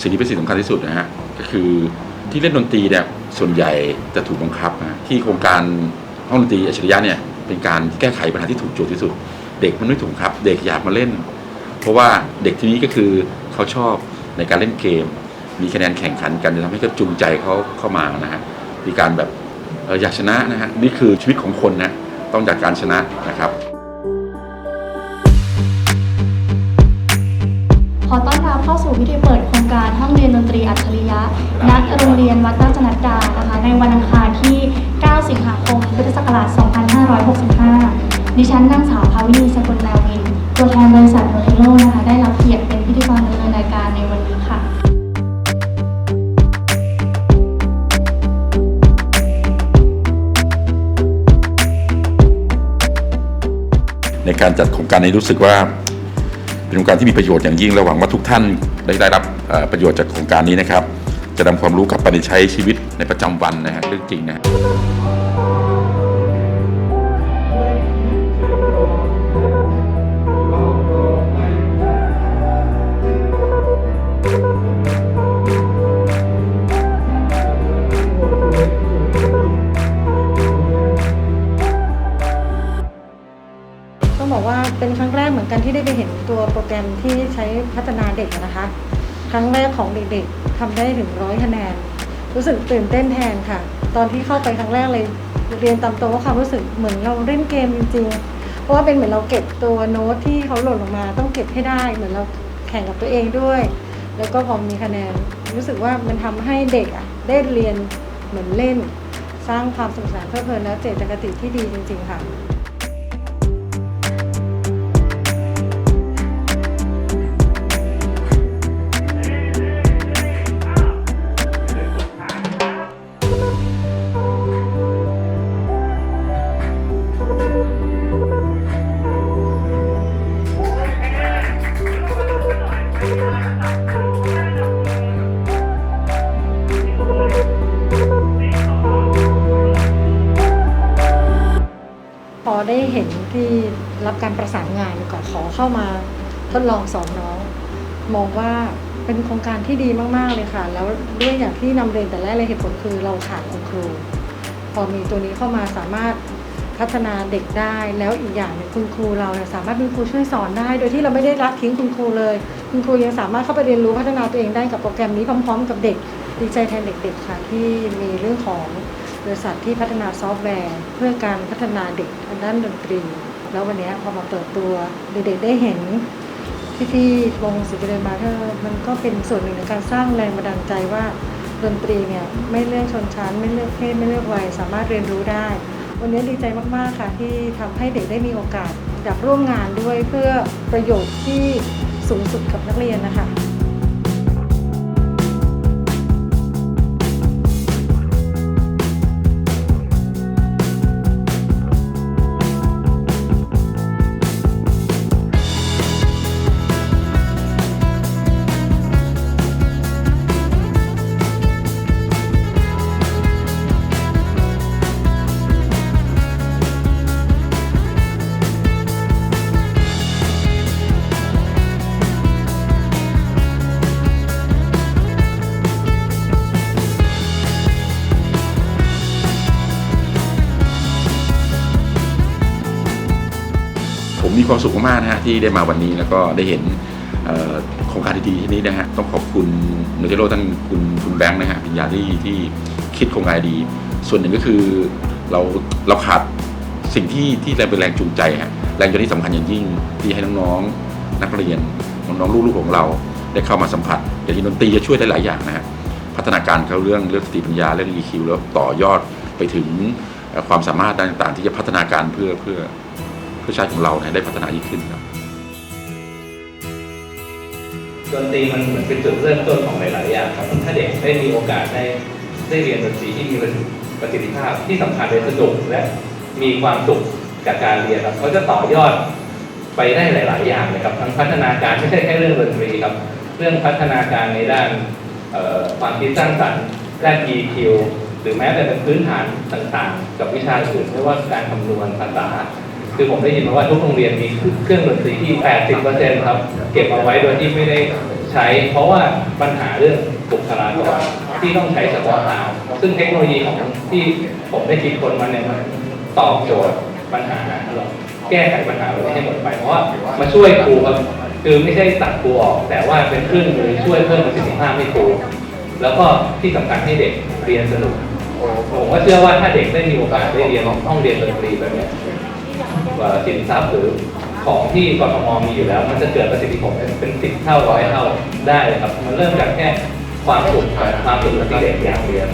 สิ่งที่เป็นสิ่งสำคัญที่สุดนะฮะก็คือที่เล่นดนตรีเนี่ยส่วนใหญ่จะถูกบังคับนะที่โครงการห้องดนตรีอัจฉริยะเนี่ยเป็นการแก้ไขปัญหาที่ถูกโจทย์ที่สุด เด็กมันไม่ถูกบังคับ เด็กอยากมาเล่น เพราะว่าเด็กทีนี้ก็คือเขาชอบในการเล่นเกม มีคะแนนแข่งขันกันจะทำให้เขาจูงใจเขาเข้ามานะฮะมีการแบบเอออยากชนะนะฮะนี่คือชีวิตของคนนะต้องจากการชนะนะครับขอต้อนรับเข้าสู่พิธีเปิดโค การห้องเรียนดนตรีอัจฉริยะณโรงเรียนวัดราชนัดดานะคะในวันอังคารที่ 9 สิงหาคม พุทธศักราช 2565 ดิฉันนางสาวภาวินีสกุลนาวิน ตัวแทนบริษัทโนเทโลนะคะได้รับเกียรติเป็นพิธีกรดำเนินรายการในวันนี้ค่ะในการจัดโครงการนี้รู้สึกว่า เป็นโครงการที่มีประโยชน์อย่างยิ่งและหวังว่าทุกท่าน ได้ได้รับประโยชน์จากโครงการนี้นะครับ จะนำความรู้กลับไปใช้ชีวิตในประจำวันนะฮะเรื่องจริงนะ ต้องบอกว่าเป็นครั้งแรกเหมือนกันที่ได้ไปเห็นตัวโปรแกรมที่ใช้พัฒนาเด็กนะคะ ครั้งแรกของเด็กๆทำได้ถึงร้อยคะแนน รู้สึกตื่นเต้นแทนค่ะ ตอนที่เข้าไปครั้งแรกเลยเรียนตามตรงว่าความรู้สึกเหมือนเราเล่นเกมจริงๆ เพราะว่าเป็นเหมือนเราเก็บตัวโน้ตที่เขาหล่นลงมา ต้องเก็บให้ได้เหมือนเราแข่งกับตัวเองด้วย แล้วก็พอมีคะแนน รู้สึกว่ามันทำให้เด็กอะได้เรียนเหมือนเล่น สร้างความสนุกสนานเพลิดเพลินและเจตคติที่ดีจริง ๆ ค่ะ เห็นที่รับการประสานงานก็ขอเข้ามาทดลองสอนน้อง มองว่าเป็นโครงการที่ดีมาก ๆ เลยค่ะ แล้วด้วยอย่างที่นำเรียนแต่แรกเลยเหตุผลคือเราขาดคุณครู พอมีตัวนี้เข้ามาสามารถพัฒนาเด็กได้แล้วอีกอย่างหนึ่งคุณครูเราเนี่ยสามารถเป็นครูช่วยสอนได้ โดยที่เราไม่ได้ละทิ้งคุณครูเลย คุณครูยังสามารถเข้าไปเรียนรู้พัฒนาตัวเองได้กับโปรแกรมนี้พร้อม ๆ กับเด็กดีใจแทนเด็กๆค่ะที่มีเรื่องของบริษัทที่พัฒนาซอฟต์แวร์ เพื่อการพัฒนาเด็กางด้านดนตรี แล้ววันนี้พอมาเปิดตัวเด็กๆได้เห็นที่ที่วงศิลปินมาเธอมันก็เป็นส่วนหนึ่งในการสร้างแรงบันดาลใจว่าดนตรีเนี่ยไม่เลือกชนชั้น ไม่เลือกเพศไม่เลือกวัยสามารถเรียนรู้ได้ วันนี้ดีใจมากๆค่ะที่ทำให้เด็กได้มีโอกาสอยากร่วมงานด้วยเพื่อประโยชน์ที่สูงสุดกับนักเรียนนะคะ ความสุขมากนะฮะที่ได้มาวันนี้แล้วก็ได้เห็นโครงการดีๆที่นี้นะฮะต้องขอบคุณโนเทโรท่านคุณคุณแบงค์นะฮะปิญญาที่ที่คิดโครงการดี ส่วนหนึ่งก็คือเราเราขาดสิ่งที่ที่แรงเป็นแรงจูงใจฮะแรงจูงใจที่สำคัญอย่างยิ่งที่ให้น้องๆนักเรียนน้องๆลูกๆของเราได้เข้ามาสัมผัสอย่างที่ดนตรีจะช่วยได้หลายอย่างนะฮะพัฒนาการเขาเรื่องเรื่องสติปัญญาเรื่อง EQ แล้วต่อยอดไปถึงความสามารถด้านต่างๆ ที่จะพัฒนาการเพื่อเพื่อ พื่อชาติของเราเนี่ยได้พัฒนายิ่งขึ้นครับดนตรีมันเหมือนเป็นจุดเริ่มต้นของหลาย ๆ อย่างครับ ถ้าเด็กได้มีโอกาสได้ได้เรียนดนตรีที่มีประสิทธิภาพที่สำคัญเลยสนุกและมีความสุขจากการเรียนครับเขาจะต่อยอดไปได้หลาย ๆ อย่างนะครับ ทั้งพัฒนาการไม่ใช่แค่เรื่องดนตรีครับ เรื่องพัฒนาการในด้านความคิดสร้างสรรค์ด้าน EQ หรือแม้แต่เป็นพื้นฐานต่าง ๆ กับวิชาอื่นไม่ว่าการคำนวณภาษา คือผมได้ยินมาว่าทุกโรงเรียนมีเครื่องดนตรีที่ 80%ครับ เก็บเอาไว้โดยที่ไม่ได้ใช้ใช้ เพราะว่าปัญหาเรื่องบุคลากรที่ต้องใช้เฉพาะทางซึ่งเทคโนโลยีของที่ผมได้คิดคนมาเนี่ยมันตอบโจทย์ปัญหาแก้ไขปัญหาเราให้หมดไป เพราะว่ามาช่วยครูครับคือไม่ใช่ตัดครูออกแต่ว่าเป็นเครื่องมือช่วยเพิ่มประสิทธิภาพให้ครูแล้วก็ที่สำคัญให้เด็กเรียนสนุกผมก็เชื่อว่าถ้าเด็กได้มีโอกาสได้เรียนห้องเรียนดนตรีแบบเนี้ยเอ่อ สินทรัพย์หรือของที่กทมมีอยู่แล้ว มันจะเกิดประสิทธิผลเป็นสิบเท่าร้อยเท่าได้ครับ มันเริ่มจากแค่ความสุขความสุขที่เด็กอยากเรียน